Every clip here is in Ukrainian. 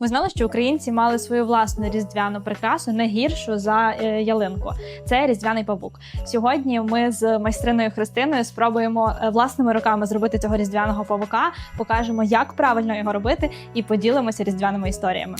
Ви знали, що українці мали свою власну різдвяну прикрасу не гіршу за е, ялинку. Це різдвяний павук. Сьогодні ми з майстриною Христиною спробуємо е, власними руками зробити цього різдвяного павука, покажемо, як правильно його робити, і поділимося різдвяними історіями.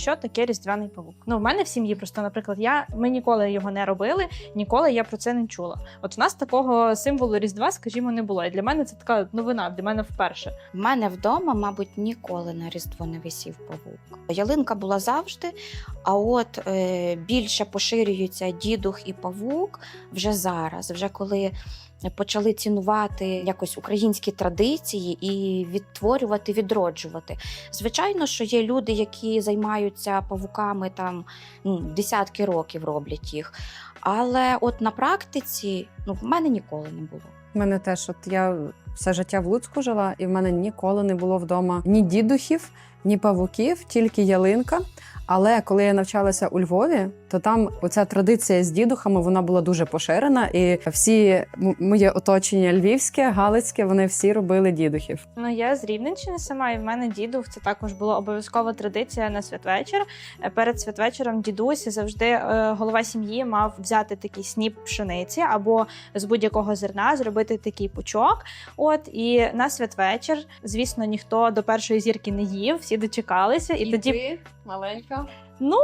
Що таке різдвяний павук? Ну, в мене в сім'ї просто, наприклад, я ми ніколи його не робили, ніколи я про це не чула. От в нас такого символу Різдва, скажімо, не було. І для мене це така новина, для мене вперше. В мене вдома, мабуть, ніколи на Різдво не висів павук. Ялинка була завжди, а от е, більше поширюються дідух і павук вже зараз, вже коли почали цінувати якось українські традиції і відтворювати, відроджувати. Звичайно, що є люди, які займаються павуками там ну, десятки років роблять їх. Але от на практиці ну, в мене ніколи не було. У мене теж, от я все життя в Луцьку жила, і в мене ніколи не було вдома ні дідухів, ні павуків, тільки ялинка. Але коли я навчалася у Львові, то там оця традиція з дідухами вона була дуже поширена, і всі моє оточення львівське, галицьке, вони всі робили дідухів. Ну я з Рівненщини сама, і в мене дідух це також була обов'язкова традиція на святвечір. Е, Перед святвечором дідусь завжди е, голова сім'ї мав взяти такий сніп пшениці або з будь-якого зерна зробити такий пучок. От і на святвечір, звісно, ніхто до першої зірки не їв, всі дочекалися, і, тоді маленька. Ну,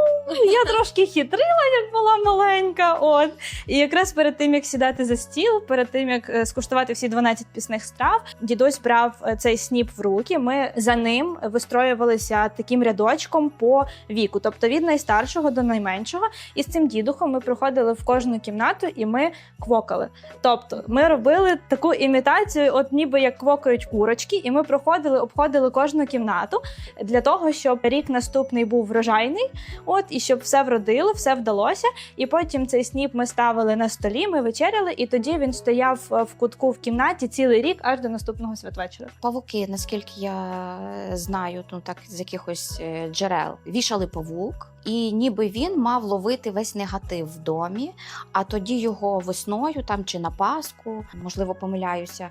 я трошки хитрила, як була маленька. От. І якраз перед тим, як сідати за стіл, перед тим, як е, скуштувати всі 12 пісних страв, дідусь брав е, цей сніп в руки. Ми за ним вистроювалися таким рядочком по віку, тобто від найстаршого до найменшого. І з цим дідухом ми приходили в кожну кімнату і ми квокали. Тобто ми робили таку імітацію, от ніби як квокають курочки, і ми проходили, обходили кожну кімнату для того, щоб рік наступний був врожайний. От і щоб все вродило, все вдалося. І потім цей сніп ми ставили на столі, ми вечеряли, і тоді він стояв е, в кутку в кімнаті цілий рік аж до наступного святвечора. Павуки, наскільки я знаю, ну так з якихось е, джерел, вішали павук, і ніби він мав ловити весь негатив в домі. А тоді його весною, там чи на Пасху, можливо, помиляюся,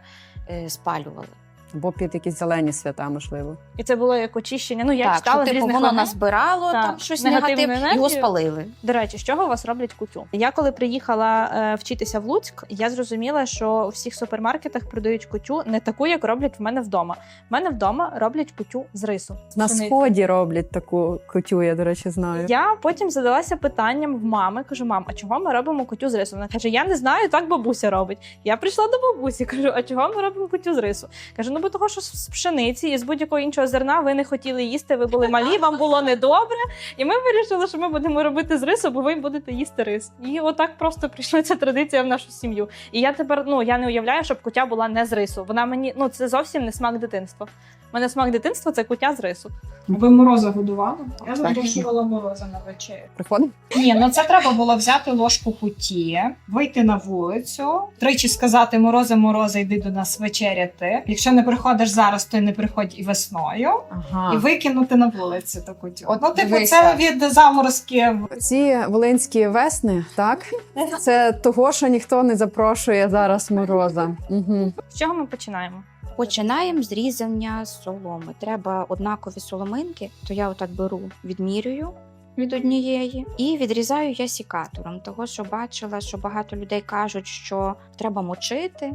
е, спалювали. Або під якісь зелені свята, можливо. І це було як очищення. Ну я так, читала що, з типу, різних воно книг. назбирало Так, там щось негативну негатив, енергію. його спалили. До речі, з чого у вас роблять кутю? Я коли приїхала е, вчитися в Луцьк, я зрозуміла, що у всіх супермаркетах продають кутю не таку, як роблять в мене вдома. В мене вдома роблять кутю з рису. На пшениці. сході роблять таку котю, я, до речі, знаю. Я потім задалася питанням в мами. Кажу, мам, а чого ми робимо кутю з рису? Вона каже: Я не знаю, так бабуся робить. Я прийшла до бабусі, кажу, а чого ми робимо кутю з рису? Каже, ну бо того, що з пшениці і з будь-якого іншого зерна ви не хотіли їсти, ви були малі, вам було недобре. І ми вирішили, що ми будемо робити з рису, бо ви будете їсти рис. І отак просто прийшла ця традиція в нашу сім'ю. І я тепер ну я не уявляю, щоб кутя була не з рису. Вона мені ну це зовсім не смак дитинства. У мене смак дитинства це куття з рису. Ви мороза годували? Я запрошувала мороза на вечерю. Приходимо? Ні, ну це треба було взяти ложку куті, вийти на вулицю, тричі сказати морозе, морозе, йди до нас вечеряти. Якщо не приходиш зараз, то й не приходь і весною, Ага. і викинути на вулицю ту кутю. От ну, типу, це від заморозків. Ці волинські весни, так? Це того, що ніхто не запрошує зараз мороза. Угу. З чого ми починаємо? Починаємо з різання соломи. Треба однакові соломинки, то я отак беру, відмірюю від однієї і відрізаю я сікатором. Того, що бачила, що багато людей кажуть, що треба мочити.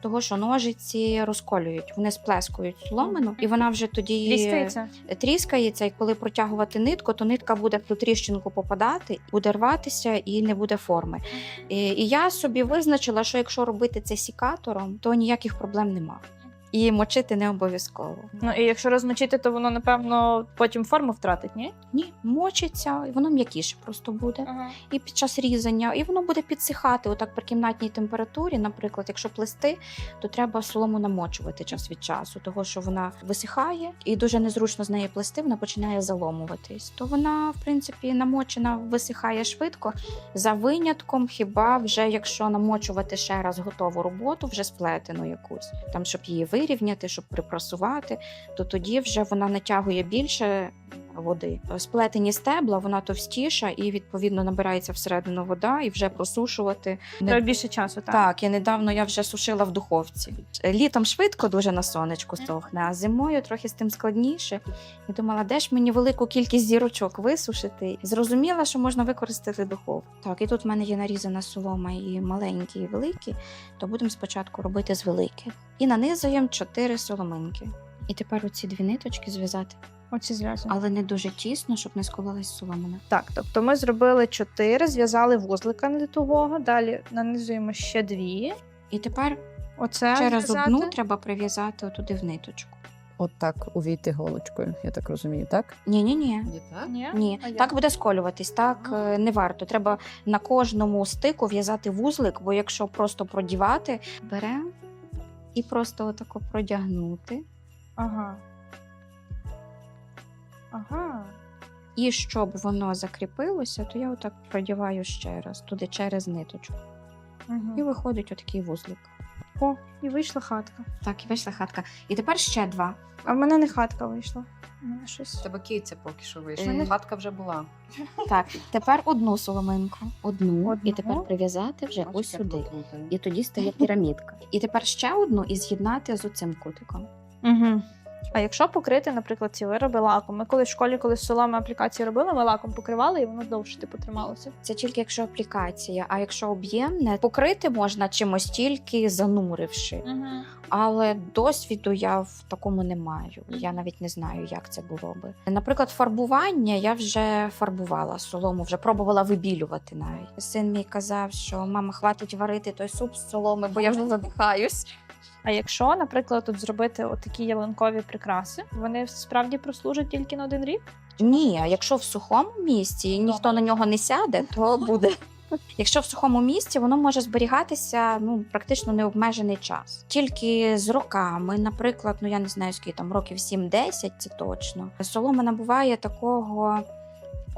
Того, що ножиці розколюють, вони сплескують соломину, і вона вже тоді Тріскається? тріскається. І коли протягувати нитку, то нитка буде в ту тріщинку попадати, буде рватися і не буде форми. І, і я собі визначила, що якщо робити це сікатором, то ніяких проблем нема. І мочити не обов'язково. Ну і якщо розмочити, то воно напевно потім форму втратить, ні? Ні, мочиться, і воно м'якіше просто буде. І під час різання, і воно буде підсихати. Отак при кімнатній температурі, наприклад, якщо плести, то треба солому намочувати час від часу, того що вона висихає і дуже незручно з неї плести, вона починає заломуватись. То вона, в принципі, намочена, висихає швидко. За винятком, хіба вже якщо намочувати ще раз готову роботу, вже сплетену якусь, там щоб її вирівняти, щоб припрасувати, то тоді вже вона натягує більше. Води. Сплетені стебла, вона товстіша і відповідно набирається всередину вода, і вже просушувати не Треба більше часу, так. так, і недавно я вже сушила в духовці. Літом швидко дуже на сонечку сохне, а зимою трохи з тим складніше. І думала, де ж мені велику кількість зірочок висушити. Зрозуміла, що можна використати духовку. Так, і тут в мене є нарізана солома і маленькі, і великі, то будемо спочатку робити з великих. І нанизуємо чотири соломинки. І тепер оці дві ниточки зв'язати, Оці зв'язані. але не дуже тісно, щоб не скололась соломина. Так, тобто ми зробили чотири, зв'язали вузлика нитового, далі нанизуємо ще дві. І тепер Оце через зв'язати. одну треба прив'язати отуди в ниточку. От так увійти голочкою, я так розумію, так? Ні, ні, ні. Не так? Ні? Ні, А як? так буде сколюватись, так е, не варто. Треба на кожному стику в'язати вузлик, бо якщо просто продівати, беремо і просто отако продягнути. Ага. Ага. І щоб воно закріпилося, то я отак продіваю ще раз туди через ниточку. І Угу. виходить отакий вузлик. О, і вийшла хатка. Так, і вийшла хатка. І тепер ще два. А в мене не хатка вийшла. У мене щось. Тебе киця поки що вийшла. Хатка вже була. Так, тепер одну соломинку. Одну, Одну. і тепер прив'язати вже ось сюди. І тоді стає пірамідка. І тепер ще одну і з'єднати з оцим кутиком. Угу. А якщо покрити, наприклад, ці вироби лаком, ми коли в школі, коли з соломи аплікації робили, ми лаком покривали і воно довше типу трималося. Це тільки якщо аплікація, а якщо об'ємне, покрити можна чимось тільки зануривши. Угу. Але досвіду я в такому не маю. Я навіть не знаю, як це було би. Наприклад, фарбування я вже фарбувала солому, вже пробувала вибілювати навіть. Син мій казав, що мама, хватить варити той суп з соломи, бо я вже задихаюсь. А якщо, наприклад, тут зробити отакі ялинкові прикраси, вони справді прослужать тільки на один рік? Ні, а якщо в сухому місці і ніхто на нього не сяде, то буде. Якщо в сухому місці, воно може зберігатися ну практично необмежений час. Тільки з роками, наприклад, ну я не знаю, скільки там років 7-10, це точно. Солома набуває такого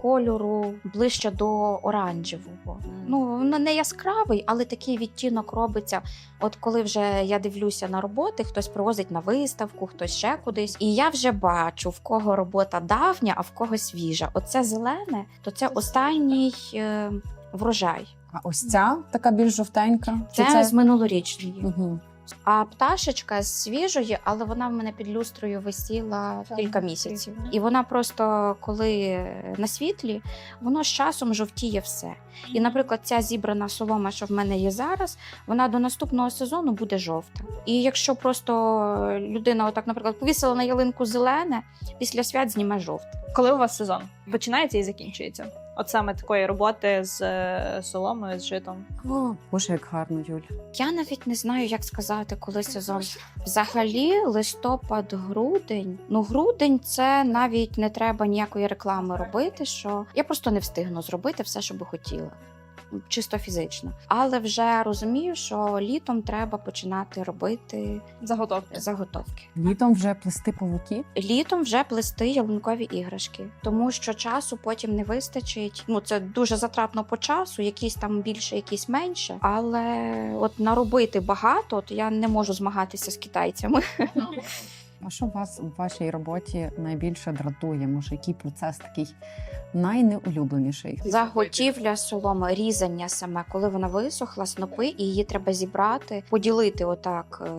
кольору ближче до оранжевого. Ну, воно не яскравий, але такий відтінок робиться. От коли вже я дивлюся на роботи, хтось привозить на виставку, хтось ще кудись, і я вже бачу, в кого робота давня, а в кого свіжа. Оце зелене, то це останній е, врожай. А ось ця така більш жовтенька. Чи Це, з минулорічної. Угу. А пташечка з свіжої, але вона в мене під люстрою висіла Так, кілька місяців. І вона просто коли на світлі, воно з часом жовтіє все. І, наприклад, ця зібрана солома, що в мене є зараз, вона до наступного сезону буде жовта. І якщо просто людина, отак, наприклад, повісила на ялинку зелене, після свят зніме жовте. Коли у вас сезон починається і закінчується? От саме такої роботи з е, соломою, з житом. О, Боже, як гарно, Юль. Я навіть не знаю, як сказати, коли сезон. Взагалі, листопад, грудень. Ну, грудень це навіть не треба ніякої реклами робити. Що я просто не встигну зробити все, що би хотіла. Чисто фізично, але вже розумію, що літом треба починати робити Заготовки. заготовки. Літом вже плести павуки. Літом вже плести ялинкові іграшки, тому що часу потім не вистачить. Ну це дуже затратно по часу, якісь там більше, якісь менше. Але от наробити багато, то я не можу змагатися з китайцями. А що вас у вашій роботі найбільше дратує? Може, який процес такий найнеулюбленіший? Заготівля соломи, різання саме, коли вона висохла, снопи, і її треба зібрати, поділити отак. е,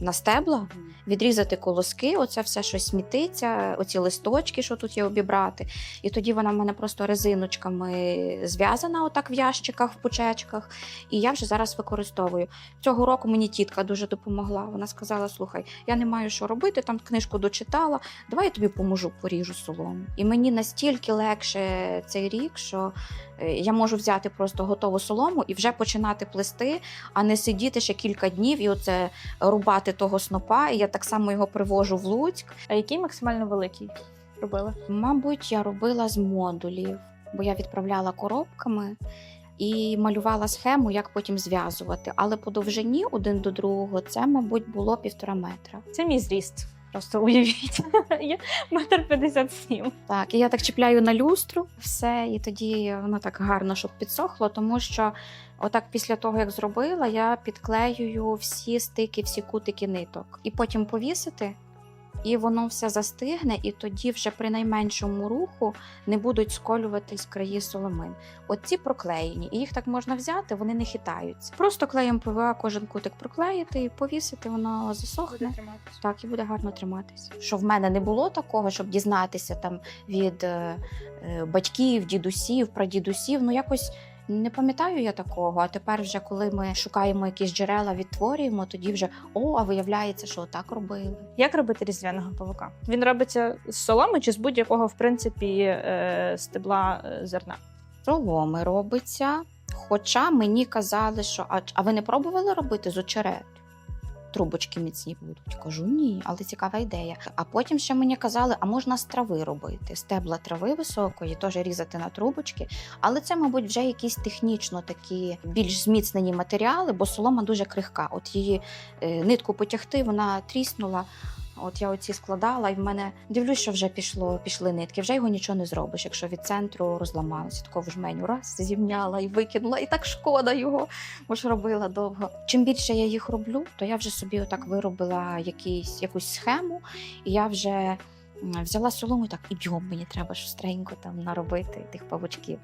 На стебла, відрізати колоски, оце все щось смітиться, оці листочки, що тут є обібрати. І тоді вона в мене просто резиночками зв'язана, отак в ящиках, в пучечках. І я вже зараз використовую. Цього року мені тітка дуже допомогла. Вона сказала: слухай, я не маю що робити, там книжку дочитала. Давай я тобі поможу, поріжу солому. І мені настільки легше цей рік, що е, я можу взяти просто готову солому і вже починати плести, а не сидіти ще кілька днів і оце рубати того снопа. І я так само його привожу в Луцьк. А який максимально великий робили? Мабуть, я робила з модулів, бо я відправляла коробками. І малювала схему, як потім зв'язувати. Але по довжині один до другого це, мабуть, було півтора метра. Це мій зріст. Просто уявіть. Я метр п'ятдесят сім. Так, і я так чіпляю на люстру все, і тоді воно так гарно, щоб підсохло, тому що отак після того, як зробила, я підклеюю всі стики, всі кутики ниток. І потім повісити і воно все застигне, і тоді вже при найменшому руху не будуть сколюватись краї соломин. От ці проклеєні, і їх так можна взяти, вони не хитаються. Просто клеєм ПВА кожен кутик проклеїти і повісити, воно засохне. Так, і буде гарно триматися. Що в мене не було такого, щоб дізнатися там від е, е, батьків, дідусів, прадідусів. Ну якось не пам'ятаю я такого. А тепер, вже коли ми шукаємо якісь джерела, відтворюємо, тоді вже о, а виявляється, що так робили. Як робити різдвяного павука? Він робиться з соломи чи з будь-якого, в принципі, е, стебла е, зерна. Соломи робиться. Хоча мені казали, що а, а ви не пробували робити з очерету? Трубочки міцні будуть. Кажу, ні, але цікава ідея. А потім ще мені казали, а можна з трави робити. Стебла трави високої, теж різати на трубочки. Але це, мабуть, вже якісь технічно такі більш зміцнені матеріали, бо солома дуже крихка. От її е, нитку потягти, вона тріснула. От я оці складала, і в мене дивлюсь, що вже пішло, пішли нитки. Вже його нічого не зробиш, якщо від центру розламалося. Такого жменю раз зімняла і викинула, і так шкода його, бо ж робила довго. Чим більше я їх роблю, то я вже собі отак виробила якийсь, якусь схему, і я вже взяла солому так, і бігом мені треба шустренько там наробити тих павучків.